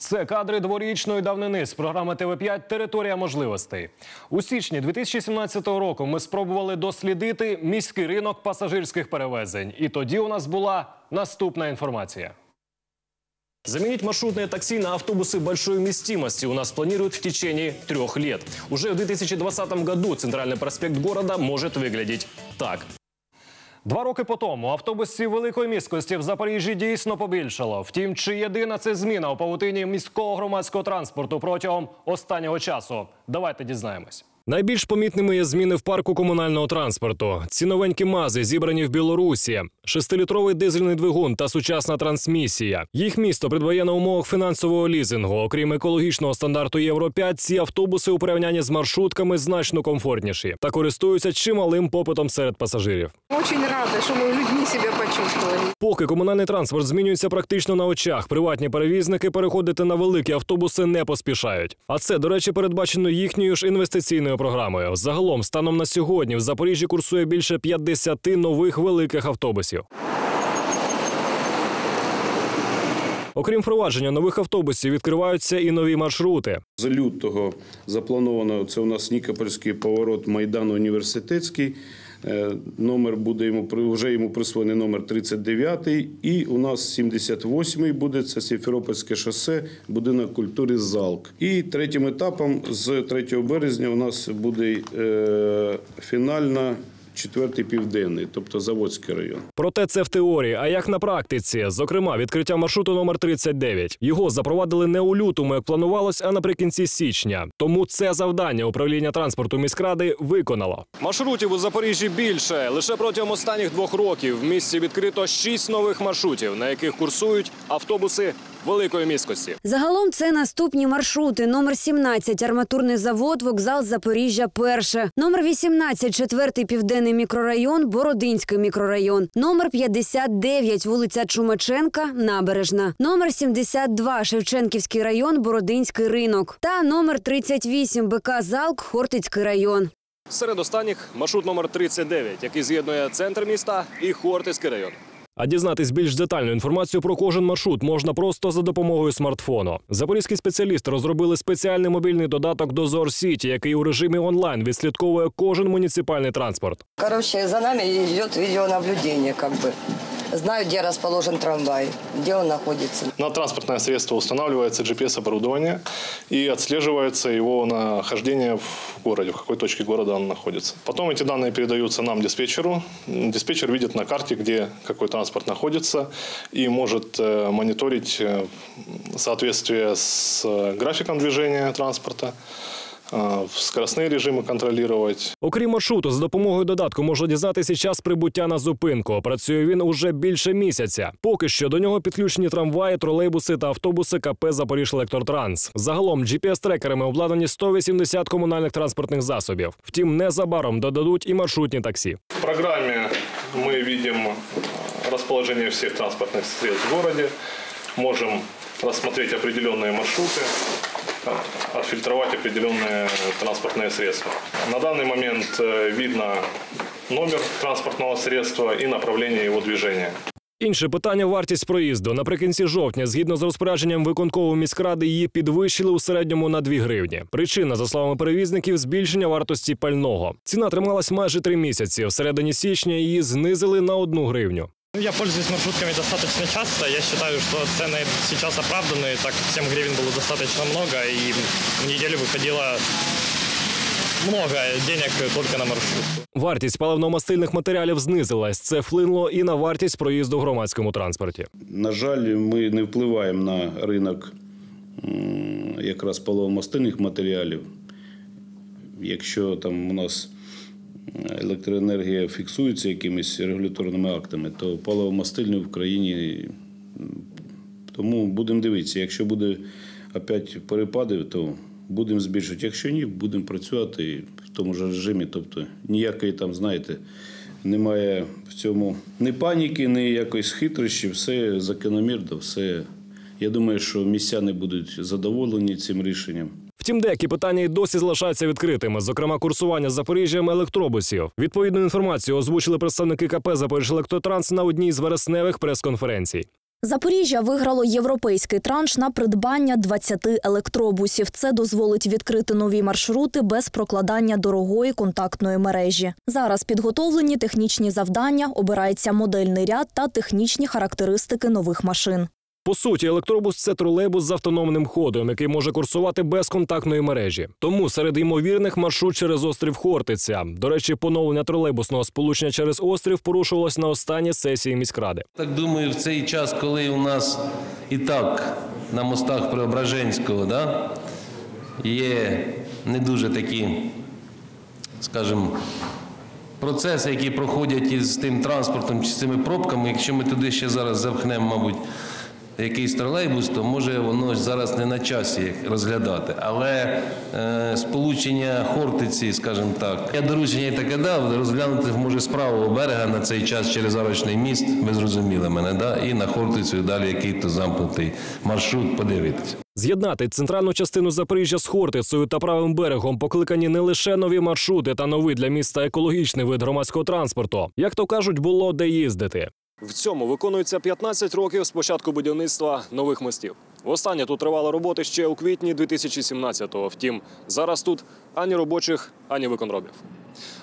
Це кадри дворічної давнини з програми ТВ5 Територія можливостей. У січні 2017 року ми спробували дослідити міський ринок пасажирських перевезень. І тоді у нас була наступна інформація. Заменить маршрутные такси на автобусы большой вместимости у нас планируют в течение трех лет. Уже в 2020 году центральный проспект города может выглядеть так. Два роки по тому автобусів великої міськості в Запоріжжі дійсно побільшало. Втім, чи єдина це зміна у павутині міського громадського транспорту протягом останнього часу? Давайте дізнаємось. Найбільш помітними є зміни в парку комунального транспорту. Ці новенькі мази зібрані в Білорусі, шестилітровий дизельний двигун та сучасна трансмісія. Їх місто придбає на умовах фінансового лізингу. Окрім екологічного стандарту Євро 5 ці автобуси у порівнянні з маршрутками значно комфортніші та користуються чималим попитом серед пасажирів. Очень рада, что мы людьми себя почувствовали. Поки комунальний транспорт змінюється практично на очах, приватні перевізники переходити на великі автобуси не поспішають. А це, до речі, передбачено їхньою ж інвестиційною програмою. Загалом, станом на сьогодні, в Запоріжжі курсує більше 50 нових великих автобусів. Окрім впровадження нових автобусів, відкриваються і нові маршрути. З лютого заплановано це у нас Нікопольський поворот Майдан Університетський. Е, Номер буде йому вже йому присвоєний номер 39 і у нас 78-й буде це Сімферопольське шосе, будинок культури ЗАЛК. І третім етапом з 3 березня у нас буде е, фінальна четвертий південний, тобто Заводський район. Проте це в теорії. А як на практиці? Зокрема, відкриття маршруту номер 39. Його запровадили не у лютому, як планувалось, а наприкінці січня. Тому це завдання управління транспорту міськради виконало. Маршрутів у Запоріжжі більше. Лише протягом останніх двох років в місті відкрито шість нових маршрутів, на яких курсують автобуси великої міськості. Загалом це наступні маршрути. Номер 17 – арматурний завод, вокзал Запоріжжя перше. Номер 18 – четвертий південний мікрорайон, Бородинський мікрорайон. Номер 59 – вулиця Чумаченка, Набережна. Номер 72 – Шевченківський район, Бородинський ринок. Та номер 38 – БК Залк, Хортицький район. Серед останніх маршрут номер 39, який з'єднує центр міста і Хортицький район. А дізнатись більш детальну інформацію про кожен маршрут можна просто за допомогою смартфону. Запорізькі спеціалісти розробили спеціальний мобільний додаток Дозор Сіті, який у режимі онлайн відслідковує кожен муніципальний транспорт. Короче, за нами йде відеонаблюдення, бы. Знаю, где расположен трамвай, где он находится. На транспортное средство устанавливается GPS-оборудование и отслеживается его нахождение в городе, в какой точке города он находится. Потом эти данные передаются нам, диспетчеру. Диспетчер видит на карте, где какой транспорт находится и может э, мониторить э, соответствие с э, графиком движения транспорта, э, скоростные режимы контролировать, Окрім маршруту, за допомогою додатку можна дізнатися час прибуття на зупинку. Працює він уже більше місяця. Поки що до нього підключені трамваї, тролейбуси та автобуси КП «Запоріжелектротранс». Загалом GPS-трекерами обладнані 180 комунальних транспортних засобів. Втім, незабаром додадуть і маршрутні таксі. В программе мы видим э, расположение всех транспортных средств в городе, можем рассмотреть определенные маршруты, э, отфильтровать определенные транспортные средства. На данный момент э, видно номер транспортного средства и направление его движения. Інше питання вартість проїзду. Наприкінці жовтня, згідно з розпорядженням виконкової міськради, її підвищили у середньому на 2 гривні. Причина, за словами перевізників, збільшення вартості пального. Ціна трималась майже три місяці. В середині січня її знизили на 1 гривню. Ну, Я пользуюсь маршрутками достаточно часто. Я считаю, что цены сейчас оправданные, так как 7 гривен было достаточно много, и в неделю выходило много денег только на маршрутку. Вартість паливно-мастильних матеріалів знизилась. Це вплинуло і на вартість проїзду в громадському транспорті. На жаль, ми не впливаємо на ринок м, якраз паливомастильних матеріалів. Якщо там у нас електроенергія фіксується якимись регуляторними актами, то паливомастильні в країні. Тому будемо дивитися. Якщо буде опять перепади, то будемо збільшувати. Якщо ні, будемо працювати в тому ж режимі. Тобто ніякої там, знаєте, немає в цьому ні паніки, ні якоїсь хитрощі, все закономірно, все. Я думаю, що містяни будуть задоволені цим рішенням. Втім, деякі питання й досі залишаються відкритими, зокрема курсування з Запоріжжям електробусів. Відповідну інформацію озвучили представники КП «Запоріжжя Електротранс» на одній з вересневих прес-конференцій. Запоріжжя виграло європейський транш на придбання 20 електробусів. Це дозволить відкрити нові маршрути без прокладання дорогої контактної мережі. Зараз підготовлені технічні завдання, обирається модельний ряд та технічні характеристики нових машин. По суті, електробус це тролейбус з автономним ходом, який може курсувати без контактної мережі. Тому серед ймовірних маршрут через острів Хортиця. До речі, поновлення тролейбусного сполучення через острів порушувалось на останній сесії міськради. Так думаю, в цей час, коли у нас і так на мостах Преображенського да, є не дуже такі, скажімо, процеси, які проходять із тим транспортом чи з цими пробками, якщо ми туди ще зараз запхнемо, мабуть, якийсь тролейбус, то може воно зараз не на часі розглядати. Але е, сполучення Хортиці, скажімо так, я доручення і таке дав, розглянути може з правого берега на цей час через Арочний міст, ви зрозуміли мене, да? і на Хортицю далі який-то замкнутий маршрут подивитися. З'єднати центральну частину Запоріжжя з Хортицею та правим берегом покликані не лише нові маршрути та новий для міста екологічний вид громадського транспорту. Як то кажуть, було де їздити. В цьому виконується 15 років з початку будівництва нових мостів. Востаннє тут тривали роботи ще у квітні 2017-го. Втім, зараз тут ані робочих, ані виконробів.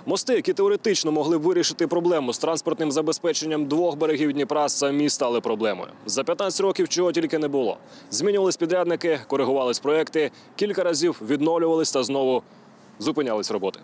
Мости, які теоретично могли б вирішити проблему з транспортним забезпеченням двох берегів Дніпра, самі стали проблемою. За 15 років чого тільки не було. Змінювались підрядники, коригувались проекти, кілька разів відновлювались та знову зупинялись роботи.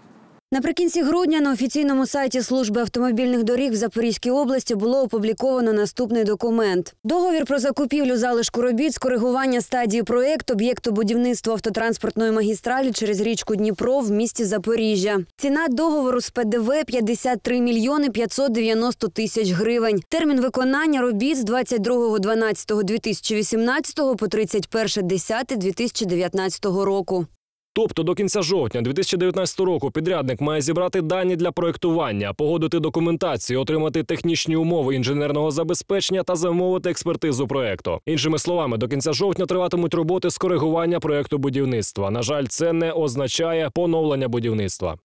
Наприкінці грудня на офіційному сайті служби автомобільних доріг в Запорізькій області було опубліковано наступний документ: договір про закупівлю залишку робіт з коригування стадії проєкту об'єкту будівництва автотранспортної магістралі через річку Дніпро в місті Запоріжжя. Ціна договору з ПДВ 53 мільйони 590 тисяч гривень. Термін виконання робіт з 22.12.2018 по 31.10.2019 року. Тобто до кінця жовтня 2019 року підрядник має зібрати дані для проєктування, погодити документацію, отримати технічні умови інженерного забезпечення та замовити експертизу проєкту. Іншими словами, до кінця жовтня триватимуть роботи з коригування проєкту будівництва. На жаль, це не означає поновлення будівництва.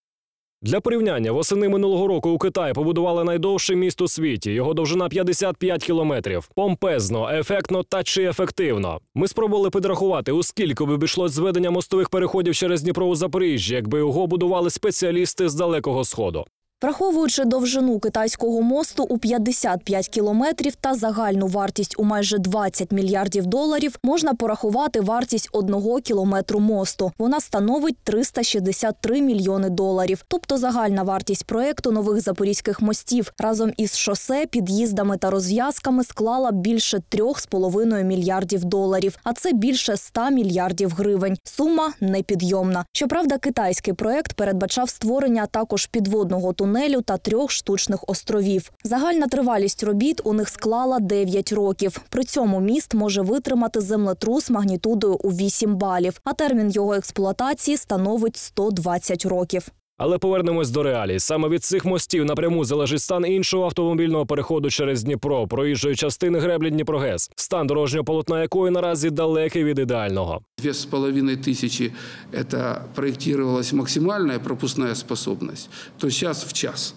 Для порівняння восени минулого року у Китаї побудували найдовший міст у світі. Його довжина 55 кілометрів. Помпезно, ефектно та чи ефективно. Ми спробували підрахувати, у скільки б обійшлось зведення мостових переходів через Дніпро у Запоріжжі, якби його будували спеціалісти з далекого сходу. Враховуючи довжину китайського мосту у 55 кілометрів та загальну вартість у майже 20 мільярдів доларів, можна порахувати вартість одного кілометру мосту. Вона становить 363 мільйони доларів. Тобто загальна вартість проекту нових запорізьких мостів разом із шосе, під'їздами та розв'язками склала більше 3,5 мільярдів доларів, а це більше 100 мільярдів гривень. Сума непідйомна. Щоправда, китайський проект передбачав створення також підводного тунелю та трьох штучних островів. Загальна тривалість робіт у них склала 9 років. При цьому міст може витримати землетрус магнітудою у 8 балів, а термін його експлуатації становить 120 років. Але повернемось до реалій. Саме від цих мостів напряму залежить стан іншого автомобільного переходу через Дніпро, проїжджої частини греблі Дніпрогес, стан дорожнього полотна якої наразі далекий від ідеального. Две с половиной тысячи – это проектировалась максимальная пропускная способность, то сейчас в час.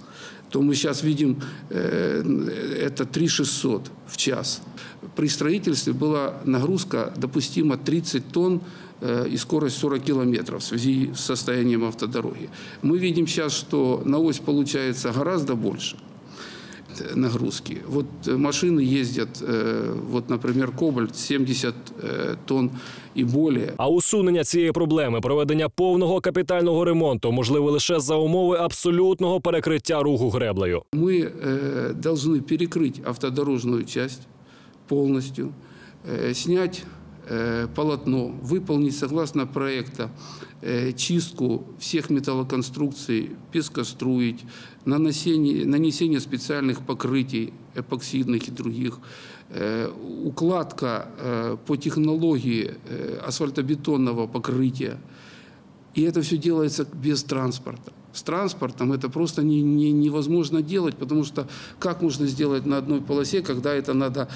То мы сейчас видим, э, это 3600 в час. При строительстве была нагрузка допустима 30 тонн э, и скорость 40 километров в связи с состоянием автодороги. Мы видим сейчас, что на ось получается гораздо больше э, нагрузки. Вот э, машины ездят, э, вот, например, Кобальт 70 э, тонн и более. А усунення цієї проблеми, проведення повного капітального ремонту, можливо лише за умови абсолютного перекриття руху греблею. Мы э, должны перекрыть автодорожную часть полностью, э, снять э, полотно, выполнить согласно проекта э, чистку всех металлоконструкций, пескоструить, нанесение, нанесение специальных покрытий эпоксидных и других, э, укладка э, по технологии э, асфальтобетонного покрытия. И это все делается без транспорта. с транспортом это просто не, не- невозможно делать, потому что как можно сделать на одной полосе, когда это надо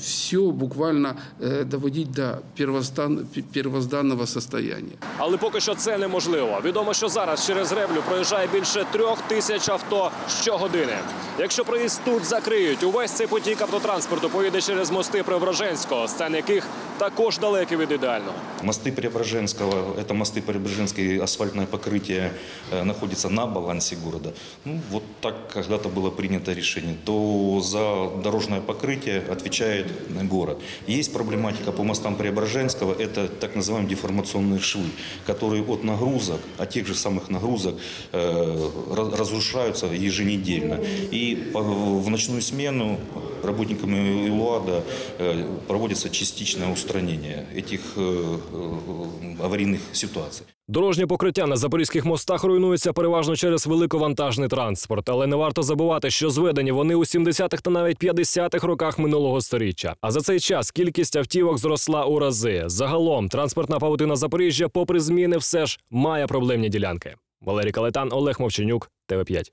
все буквально э, доводить до первостан- первозданного состояния. Але поки що це неможливо. Відомо, що зараз через Ревлю проїжджає більше трьох тисяч авто щогодини. Якщо проїзд тут закриють, увесь цей потік автотранспорту поїде через мости Преображенського, стан яких також далекий від ідеального. Мосты Преображенского, это мосты Преображенское асфальтное покрытие э, находится на балансе города. Ну, вот так когда-то было принято решение. То за дорожное покрытие отвечает город. Есть проблематика по мостам Преображенского, это так называемые деформационные швы, которые от нагрузок, от тех же самых нагрузок э, раз- разрушаются еженедельно. И в ночную смену работниками ИЛУАДа э, проводится частичное устранение этих э, э, аварийных ситуаций. Дорожнє покриття на запорізьких мостах руйнується переважно через великовантажний транспорт, але не варто забувати, що зведені вони у 70-х та навіть 50-х роках минулого сторіччя. А за цей час кількість автівок зросла у рази. Загалом транспортна павутина Запоріжжя, попри зміни, все ж має проблемні ділянки. Валерій Калетан, Олег Мовченюк, ТВ 5